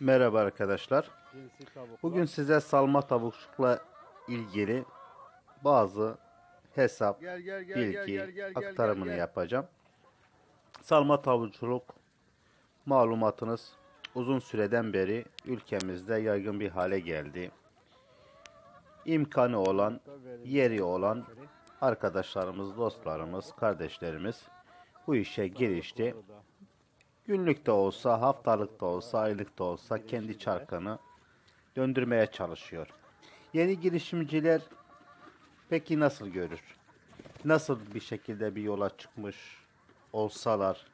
Merhaba arkadaşlar. Bugün size salma tavukçulukla ilgili bazı hesap, gel gel gel bilgi gel gel gel gel aktarımını gel. yapacağım. Salma tavukçuluk malumatınız uzun süreden beri ülkemizde yaygın bir hale geldi. İmkanı olan, yeri olan arkadaşlarımız, dostlarımız, kardeşlerimiz bu işe girişti. Günlük de olsa, haftalık da olsa, aylık da olsa kendi çarkını döndürmeye çalışıyor. Yeni girişimciler peki nasıl görür? Nasıl bir şekilde bir yola çıkmış olsalar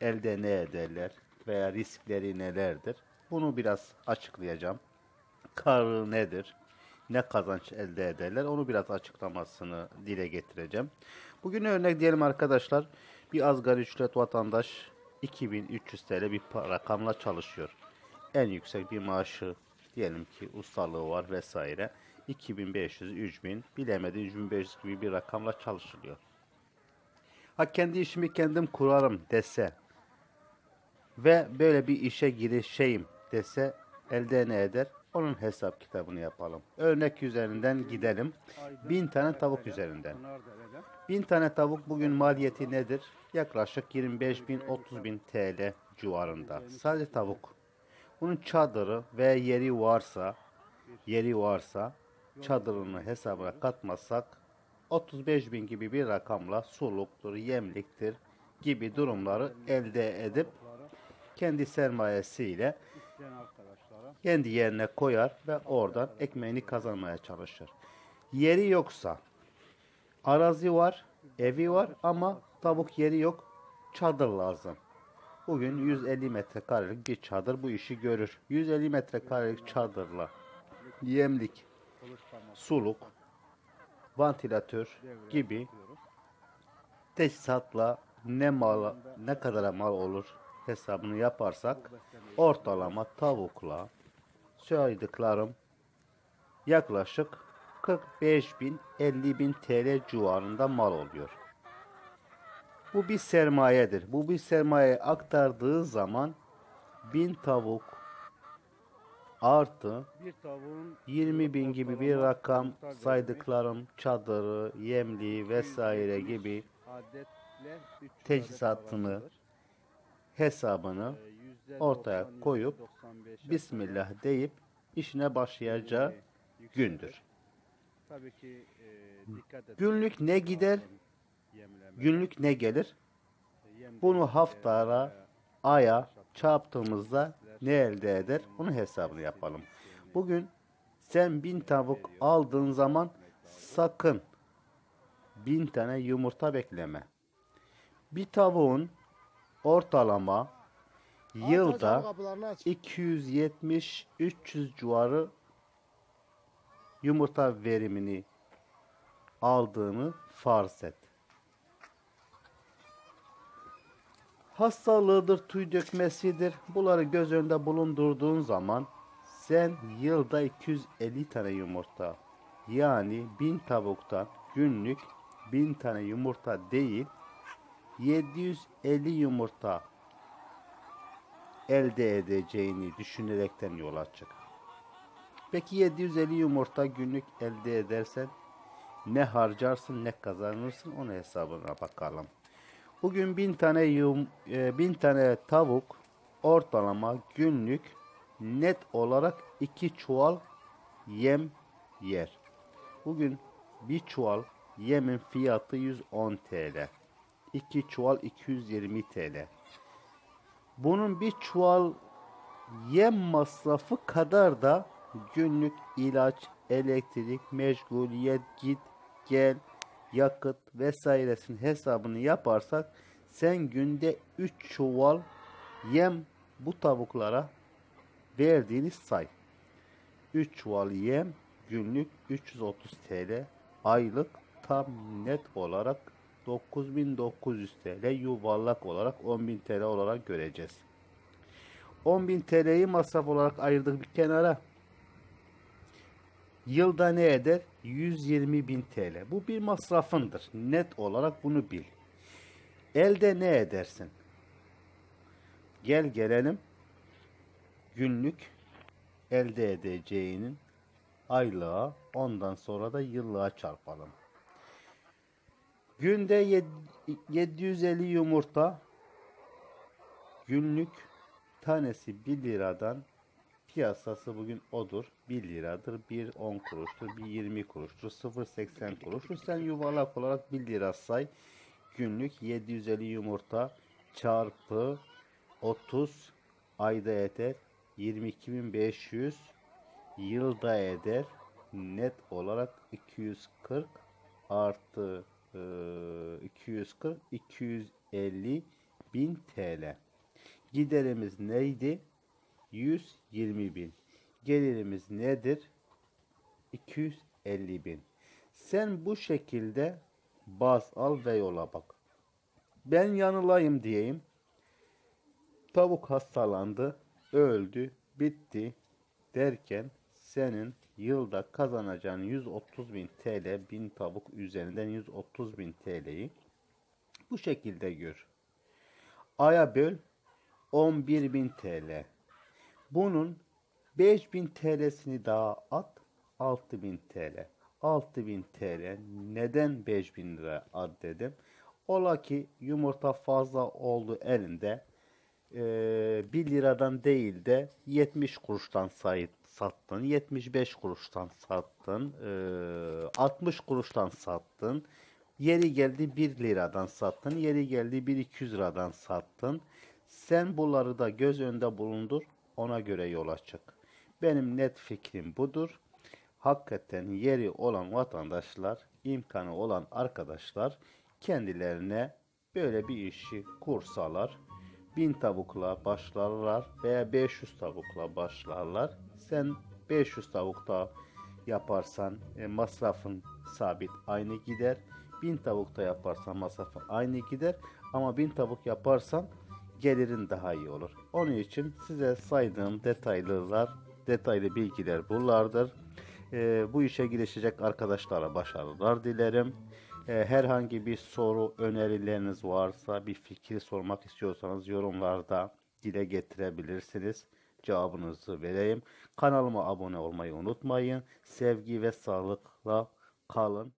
elde ne ederler veya riskleri nelerdir? Bunu biraz açıklayacağım. Karı nedir? Ne kazanç elde ederler? Onu biraz açıklamasını dile getireceğim. Bugün örnek diyelim arkadaşlar. Bir asgari ücret vatandaş 2300 TL bir rakamla çalışıyor. En yüksek bir maaşı diyelim ki ustalığı var vesaire. 2500, 3000 bilemedi 3500 gibi bir rakamla çalışılıyor. Ha kendi işimi kendim kurarım dese ve böyle bir işe girişeyim dese elde ne eder? Onun hesap kitabını yapalım. Örnek üzerinden gidelim. Bin tane tavuk üzerinden. Bin tane tavuk bugün maliyeti nedir? Yaklaşık 25 bin 30 bin TL civarında. Sadece tavuk. Bunun çadırı ve yeri varsa, yeri varsa çadırını hesabına katmazsak 35 bin gibi bir rakamla suluktur, yemliktir gibi durumları elde edip kendi sermayesiyle kendi yerine koyar ve oradan ekmeğini kazanmaya çalışır. Yeri yoksa, arazi var, evi var ama tavuk yeri yok, çadır lazım. Bugün 150 metrekarelik bir çadır bu işi görür. 150 metrekarelik çadırla yemlik, suluk, vantilatör gibi teçhizatla ne mal ne kadara mal olur hesabını yaparsak ortalama tavukla söylediklerim yaklaşık 45 bin 50 bin TL civarında mal oluyor. Bu bir sermayedir. Bu bir sermaye aktardığı zaman bin tavuk artı bir tavuğun 20 bin gibi bir rakam saydıklarım çadırı, yemliği vesaire gibi adetle 300 teçhizatını hesabını Ee, ortaya 90, koyup yüzde 95 Bismillah deyip işine başlayacağı gündür. Günlük ne gider, günlük ne gelir? Bunu haftara, aya çarptığımızda ne elde eder? Onun hesabını yapalım. Bugün sen bin tavuk aldığın zaman sakın bin tane yumurta bekleme. Bir tavuğun ortalama yılda kapılarını aç. 270-300 civarı yumurta verimini aldığını farz et. Hastalığıdır, tüy dökmesidir. Bunları göz önünde bulundurduğun zaman sen yılda 250 tane yumurta yani 1000 tavuktan günlük 1000 tane yumurta değil 750 yumurta elde edeceğini düşünerekten yola çık. Peki 750 yumurta günlük elde edersen ne harcarsın ne kazanırsın onun hesabına bakalım. Bugün 1000 tane yum, e, 1000 tane tavuk ortalama günlük net olarak 2 çuval yem yer. Bugün bir çuval yemin fiyatı 110 TL. 2 çuval 220 TL. Bunun bir çuval yem masrafı kadar da günlük ilaç, elektrik, meşguliyet, git, gel, yakıt vesairesinin hesabını yaparsak sen günde 3 çuval yem bu tavuklara verdiğini say. 3 çuval yem günlük 330 TL aylık tam net olarak 9900 TL yuvarlak olarak 10.000 TL olarak göreceğiz. 10.000 TL'yi masraf olarak ayırdık bir kenara. Yılda ne eder? 120.000 TL. Bu bir masrafındır. Net olarak bunu bil. Elde ne edersin? Gel gelelim günlük elde edeceğinin aylığa ondan sonra da yıllığa çarpalım. Günde yed- 750 yumurta günlük tanesi 1 liradan piyasası bugün odur. 1 liradır, 1 10 kuruştur, 1 20 kuruştur, 0.80 kuruştur. Sen yuvarlak olarak 1 lira say. Günlük 750 yumurta çarpı 30 ayda eder 22.500 yılda eder net olarak 240 artı 240 250 bin TL. Giderimiz neydi? 120 bin. Gelirimiz nedir? 250 bin. Sen bu şekilde baz al ve yola bak. Ben yanılayım diyeyim. Tavuk hastalandı, öldü, bitti derken senin yılda kazanacağın 130 bin TL bin tavuk üzerinden 130 bin TL'yi bu şekilde gör. Aya böl 11 bin TL. Bunun 5000 TL'sini daha at 6000 TL. 6000 TL neden 5000 lira at dedim. Ola ki yumurta fazla oldu elinde. Ee, 1 liradan değil de 70 kuruştan sayıp sattın. 75 kuruştan sattın. ee, 60 kuruştan sattın. Yeri geldi 1 liradan sattın. Yeri geldi 1 200 liradan sattın. Sen bunları da göz önünde bulundur. Ona göre yola çık. Benim net fikrim budur. Hakikaten yeri olan vatandaşlar, imkanı olan arkadaşlar kendilerine böyle bir işi kursalar. 1000 tavukla başlarlar veya 500 tavukla başlarlar. Sen 500 tavukta yaparsan e, masrafın sabit aynı gider. 1000 tavukta yaparsan masrafın aynı gider. Ama 1000 tavuk yaparsan gelirin daha iyi olur. Onun için size saydığım detaylılar, detaylı bilgiler bunlardır. Ee, bu işe girişecek arkadaşlara başarılar dilerim. Ee, herhangi bir soru, önerileriniz varsa, bir fikir sormak istiyorsanız yorumlarda dile getirebilirsiniz. Cevabınızı vereyim. Kanalıma abone olmayı unutmayın. Sevgi ve sağlıkla kalın.